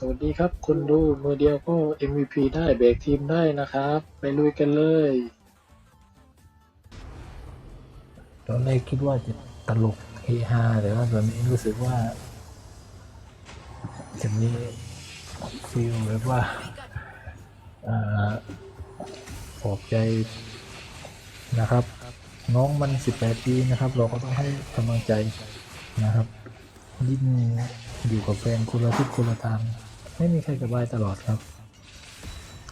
สวัสดีครับคุณดูมือเดียวก็ MVP ได้เบรกทีมได้นะครับ ไปลุยกันเลยตอนแรกคิดว่าจะตลกเฮฮาแต่ว่าตอนนี้รู้สึกว่า จะมีฟีลแบบว่าอ่าปลอบใจนะครับ น้องมัน 18 ปีนะครับ เราก็ต้องให้กำลังใจนะครับ ยิ่งอยู่กับแฟนคนละทิศคนละทาง ไม่มีใครสบายตลอดครับ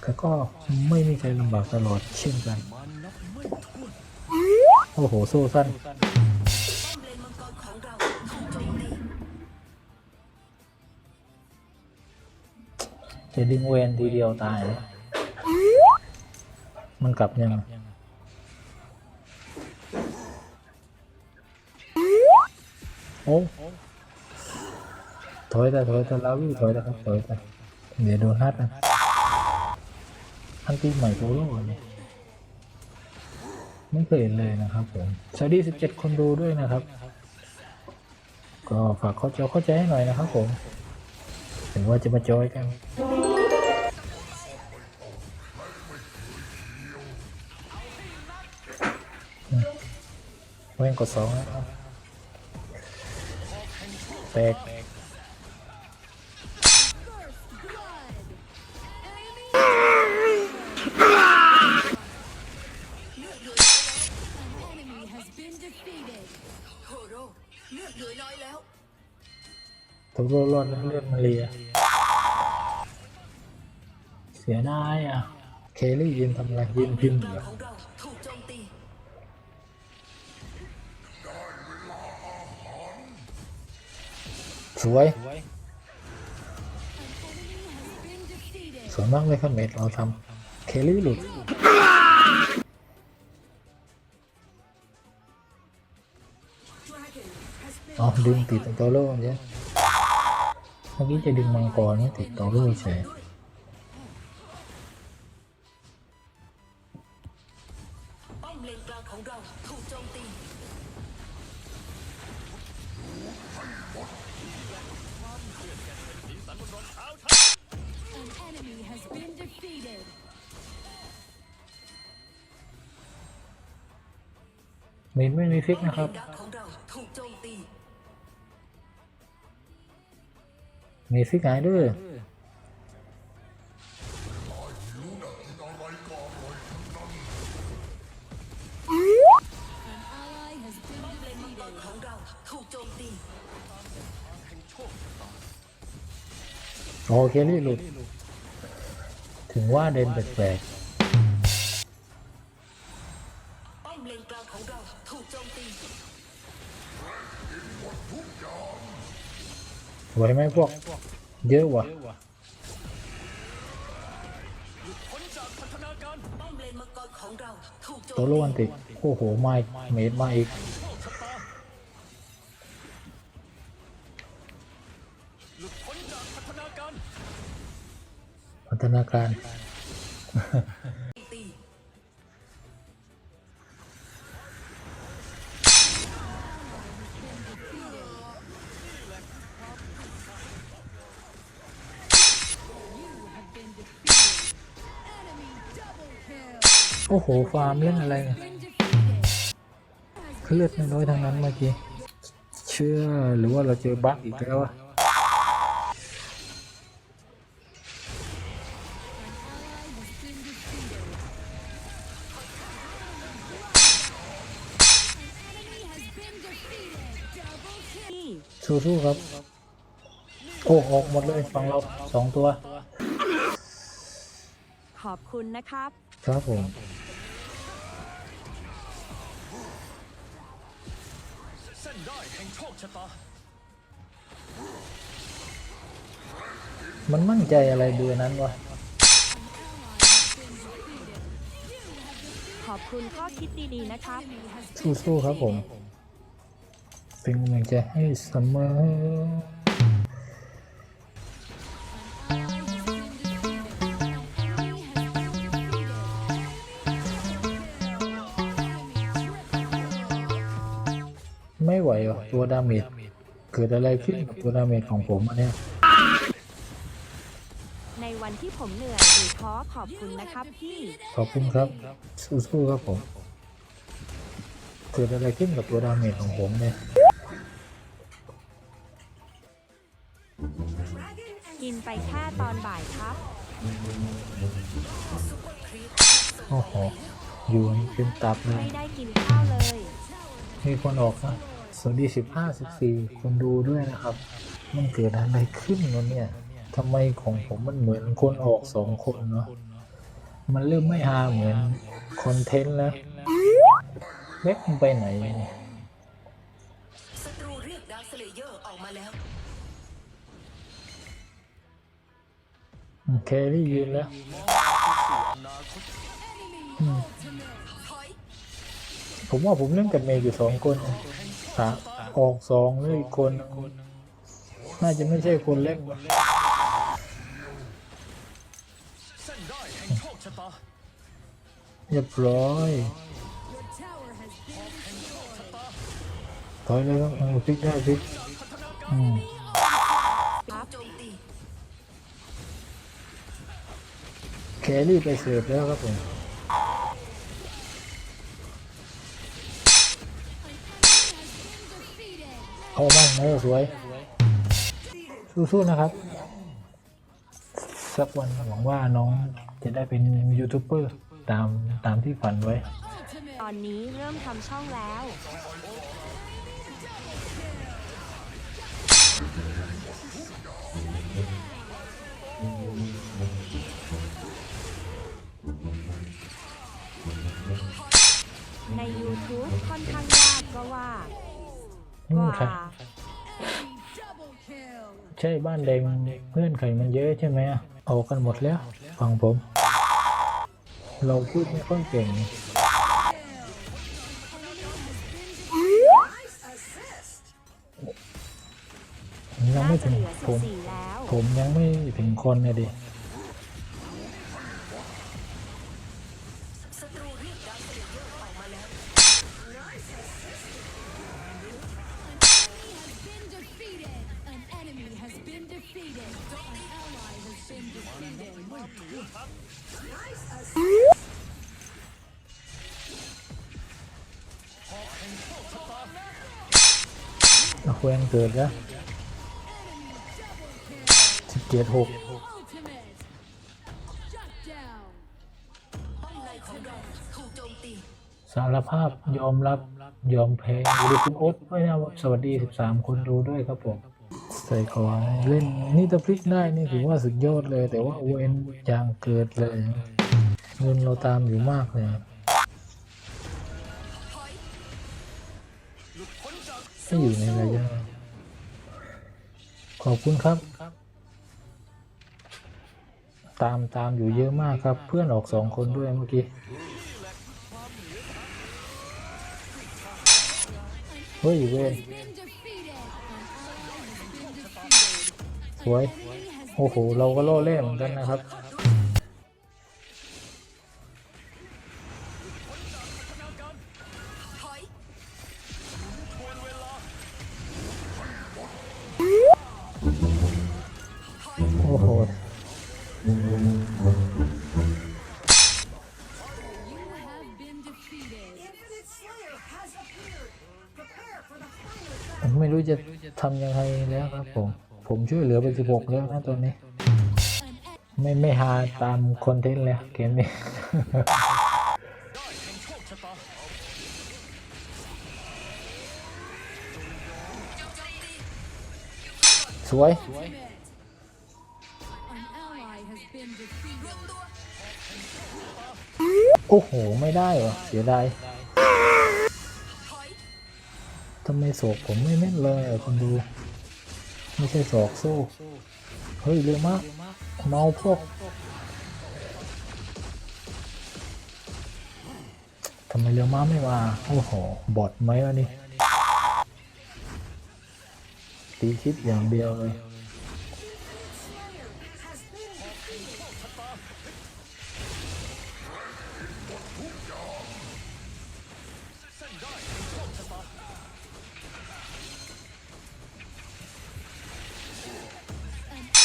แต่ก็ไม่มีใครลำบากตลอดเช่นกัน โอ้โหโซ่สั้นจะดึงเวนทีเดียวตายเลยมันกลับยังโอ้ ถอยแต่ถอยแต่ลาวิวถอยแต่ครับถอยแต่เดี๋ยวโดนฮัดนะอันตีใหม่โปโลเนี่ยไม่เคยเห็นเลยนะครับผมสวัสดี 17 คนดูด้วยนะครับ ก็ฝากเข้าใจเข้าใจให้หน่อยนะครับผมถึงว่าจะมาจอยกันเว้นกดสองนะครับแตก โรรอดเลือดมาเรีย เสียดายอะ เคลลี่ยืนทำอะไรยืนพิมพ์เหรอสวย สวยมากเลยครับเมดเราทำเคลลี่หลุดอ๋อดึงติดโตโร่เนี่ย เมื่อกี้จะดึงมังกรนี่ติดโตโร่เฉยป้อมเลนกลางของเราถูกโจมตี An enemy has been defeated. เมดไม่มีฟิกนะครับ ของเราถูกโจมตีโอเคลี่หลุด ถึงว่าเดินแปลกๆ ไหวไหมพวก เยอะว่ะป้อมเลนมังกรของเราถูกโจมโตโร่อันติ โอ้โหมาเมดมาอีกพัฒนาการ อ้โห ฟาร์มเล่นอะไรเนี่ย Been defeated. เขาเลือดน้อยๆทางนั้นเมื่อกี้ เชื่อหรือว่าเราเจอบั๊กอีกแล้วอะ An enemy has been defeated. Double kill. สู้ๆครับ โอ้ออกหมดเลยฝั่งเราสองตัว ขอบคุณนะครับ ครับผม งโชคชะตามันมั่นใจอะไรเบอร์นั้นวะ ขอบคุณข้อคิดดีๆนะครับ สู้ๆครับผม เป็นกำลังใจให้เสมอ ไม่ไหวว่ะตัวดาเมจเกิดอะไรขึ้นกับตัวดาเมจของผมอันเนี้ยในวันที่ผมเหนื่อยหรือท้อขอบคุณนะครับพี่ขอบคุณครับ สู้ๆครับผม เกิดอะไรขึ้นกับตัวดาเมจของผมเนี่ยกินไปแค่ตอนบ่ายครับโอ้โหอยู่เป็นตับเลยไม่ได้กินข้าวเลย มีคนออกนะ สวัสดีสิบห้าสิบสี่คนดูด้วยนะครับ มันเกิดอะไรขึ้นวะเนี่ยทำไมของผมมันเหมือนคนออกสองคนเนาะมันเริ่มไม่ฮาเหมือนคอนเทนต์แล้วเล็กมันไปไหนเนี่ยศัตรูเรียกดาร์คสเลเยอร์ออกมาแล้วอืมแครี่ยืนแล้วมองไปสู่อนาคตอืมถอยผมว่าผมเล่นกับเมย์อยู่สองคน สามออกสองแล้วอีกคนน่าจะไม่ใช่คนเล่นวะเรียบร้อยถอยเลยครับเอาพลิกได้พลิกอืมแครี่ไปเสิร์ฟแล้วครับผม เอาบ้างเออสวย สู้ๆนะครับ สักวันหวังว่าน้องจะได้เป็นยูทูบเบอร์ตามตามที่ฝันไว้ Ultimate. ตอนนี้เริ่มทำช่องแล้ว ใน YouTube ค่อนข้างยากก็ว่าอืกมว่า ช่บ้านแดงเพื่อนไขมันเยอะใช่ไหมอะออกกันหมดแล้วฟังผม เราพูดไม่ค่อยเก่งยังน่าไม่จะถึงเหลือผม14แล้วผมยังไม่ถึงคนเลยดิ อะแควนเกิดแล้วสิบเจ็ดหกสารภาพยอมรับยอมแพ้สวัสดีคุณโอ๊ตด้วยนะสวัสดี 13 คนดูด้วยครับผม ใส่ก่อนเล่นนี่ตะพลิกได้นี่ถือว่าสุดยอดเลย แต่ว่าเวนยางเกิดเลย เงินเราตามอยู่มากเลย กไม่อยู่ในระยะ ขอบคุณครับ ตามตามอยู่เยอะมากครับ เพื่อนออกสองคนด้วยเมื่อกี้ เฮ้ยเวน Been defeated. An ally has been defeated. สวย โอ้โห เราก็ล่อแร่เหมือนกันนะครับ ผมไม่รู้จะทำยังไงแล้วครับผม ผมช่วยเหลือไปสิบหกแล้วนะตอนนี้ ไม่ไม่หาตามคอนเทนต์แล้วเกมนี้สวย โอ้โห ไม่ได้เหรอ เสียดาย ทำไมศอกผมไม่แม่นเลยคนดู ไม่ใช่ศอกโซ่เฮ้ยเร็วมากเมาพวกทำไมเร็วมากไม่มาโอ้โหบอดไหมวะนี่ตีคลิปอย่างเดียวเลย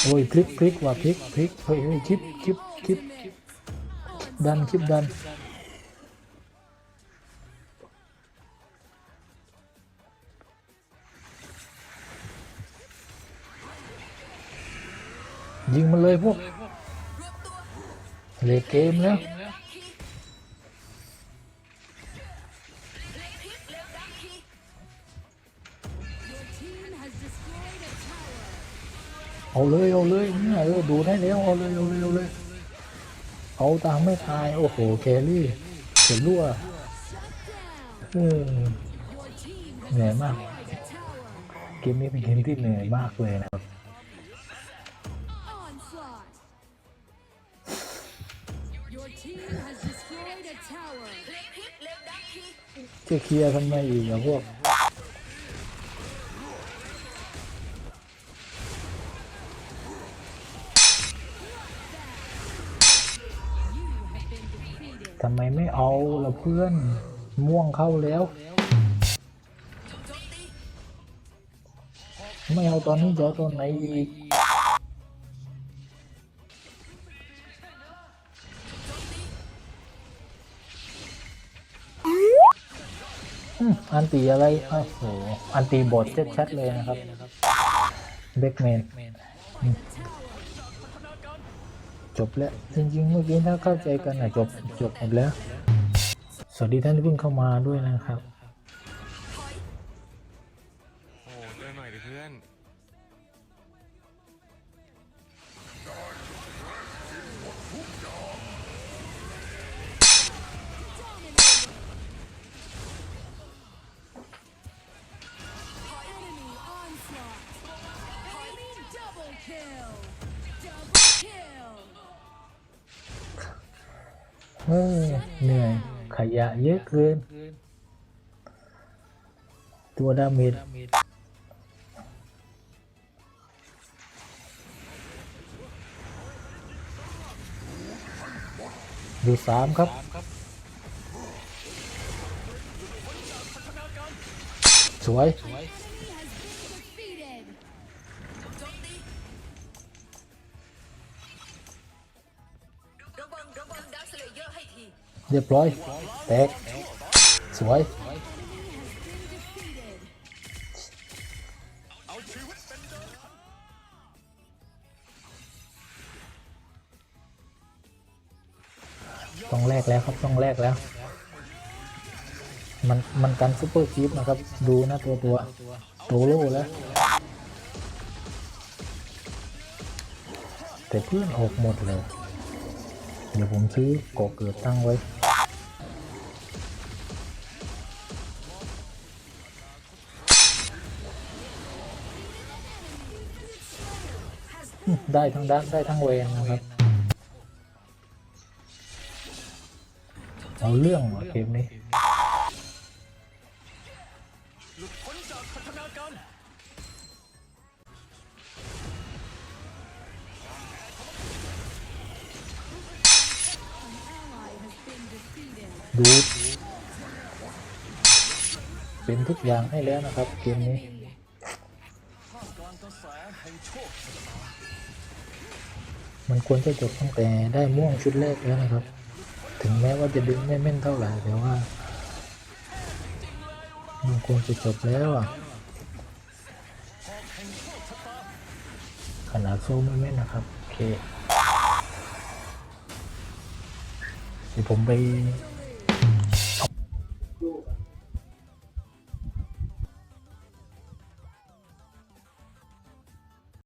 โอ้ยพลิกพลิกว่ะพลิกพลิกเฮ้ยคลิปคลิปคลิปดันคลิปดันยิงมันเลยพวกเลเกมแล้ว เอาเลยเอาเลยเนี่ยเออดูได้แล้วเอาเลยเอาเลยเอาเลยเอาตามไม่ตายโอ้โหแครี่เสียรั่วเออเหนื่อยมากเกมนี้เป็นเกมที่เหนื่อยมากเลยนะครับจะเคลียร์ทำไมอีกอะพวก ทำไมไม่เอาละเพื่อน ม่วงเข้าแล้ว ไม่เอาตอนนี้จะเอาตอนไหนอีกอันตีอะไรโอ้โหอันตีบทชัดๆเลยนะครับเบคแมน จบแล้ว จริงๆเมื่อกี้ถ้าเข้าใจกันนะจบจบหมดแล้ว สวัสดีท่านที่เพิ่งเข้ามาด้วยนะครับ เฮ้ยเหนื่อยขยะเยอะเกิน ตัวดาเมจอยู่สามครับ สวย เรียบร้อย แตก สวยชีวิตเป็นเดิมต้องแลกแล้วครับ ต้องแลกแล้ว มัน มันกันซุปเปอร์คีปนะครับ ดูนะตัวตัวโตโร่แล้ว แต่เพื่อนออกหมดเลย เดี๋ยวผมซื้อกาะเกิดตั้งไว้ ได้ทั้งดักได้ทั้งเวนนะครับ เอาเรื่องว่ะเกมนี้ดูเป็นทุกอย่างให้แล้วนะครับ เกมนี้ ควรจะจบตั้งแต่ได้ม่วงชุดแรกแล้วนะครับ ถึงแม้ว่าจะดึงไม่แม่นเท่าไหร่แต่ว่ามันควรจะจบแล้วอะขนาดโซ่ไม่แม่นนะครับ โอเคเดี๋ยวผมไป